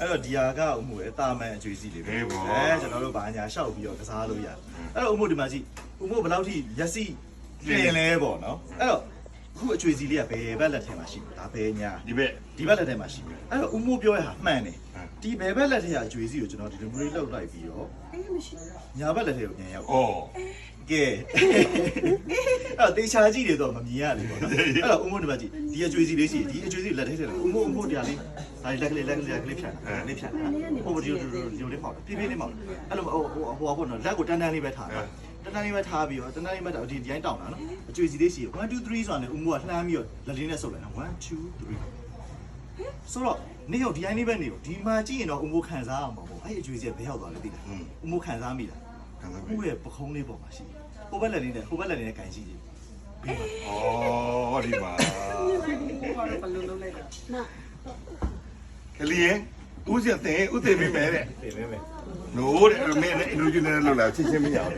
အဲ့တော့ဒီဟာကဥမှုရဲ့တာမန်အကျွေးစီလေးပဲအေးပေါ့အဲကျွန်တော်တို့ဘာညာရှောက်ပြီးတော့ကစားလို့ရတယ်အဲ့တော့ဥမှုဒီမှာကြည့်ဥမှုဘယ်လောက်ထိရက်စီပြင်လဲပေါ့နော်အဲ့တော့အခုအကျွေးစီလေးကဘယ်ဘက်လက်ထဲမှာရှိလဲဒါဘယ်ညာဒီဘက်ဒီဘက်လက်ထဲမှာရှိတယ်အဲ့တော့ဥမှုပြောရဟာမှန်တယ်ဟမ်ဒီဘယ်ဘက်လက်ထဲကအကျွေးစီကိုကျွန်တော်ဒီလိုမျိုးလေးလောက်လိုက်ပြီးတော့အေးမရှိညာဘက်လက်ထဲကိုပြန်ရောက်ဩကဲအဲ့တော့တေချာကြည့်တယ်တော့မမြင်ရလေပေါ့နော်အဲ့တော့ဥမို့ဒီမှာကြည့်ဒီအကျွေးစီလေးရှိတယ်ဒီအကျွေးစီလက်ထဲထဲဥမို့ဥမို့တရားလေး ဒါလက်ကလေးလက်ကလေးလက်ကလေးဖြတ်တာလေးဖြတ်တာဟိုဒီလိုဒီလိုလေးပေါ့ပြပြလေးပေါ့အဲ့လိုဟိုဟိုဟိုပေါ့နော်လက်ကိုတန်းတန်းလေးပဲထားတာတန်းတန်းလေးပဲထားပြီးတော့တန်းတန်းလေးပဲဒီဒီတိုင်းတောင်းတာနော်အကျွေးစီလေးရှိတယ်1 2 3ဆိုတာနဲ့ဥမို့ကလှမ်းပြီးတော့လက်လေးနဲ့ဆုပ်လိုက်တာ1 2 3ဆိုတော့နေရောဒီတိုင်းလေးပဲနေရောဒီမှာကြည့်ရင်တော့ဥမို့ခံစားရမှာပေါ့အဲ့အကျွေးစီကဘယ်ရောက်သွားလဲသိလားဥမို့ခံစားမိတာခံစား။ပြီကိုယ့်ရဲ့ပခုံးလေးပေါ်မှာရှိတယ်။ဟိုဘက်လက်လေးနဲ့ဟိုဘက်လက်လေးနဲ့ကန်ရှိတယ်။ပြီးပါဩဒီမှာဘာလို့ဘလုံးလုံးလိုက်တာနာ ကလေးရင်ဦးစင်တဲ့ဦးသိပြီမဲ့တဲ့။ပြင်မဲမဲနိုးတဲ့အဲ့မင်းနဲ့အင်ဒိုဂျီနယ်လောက်လာချင်းချင်းမရဘူး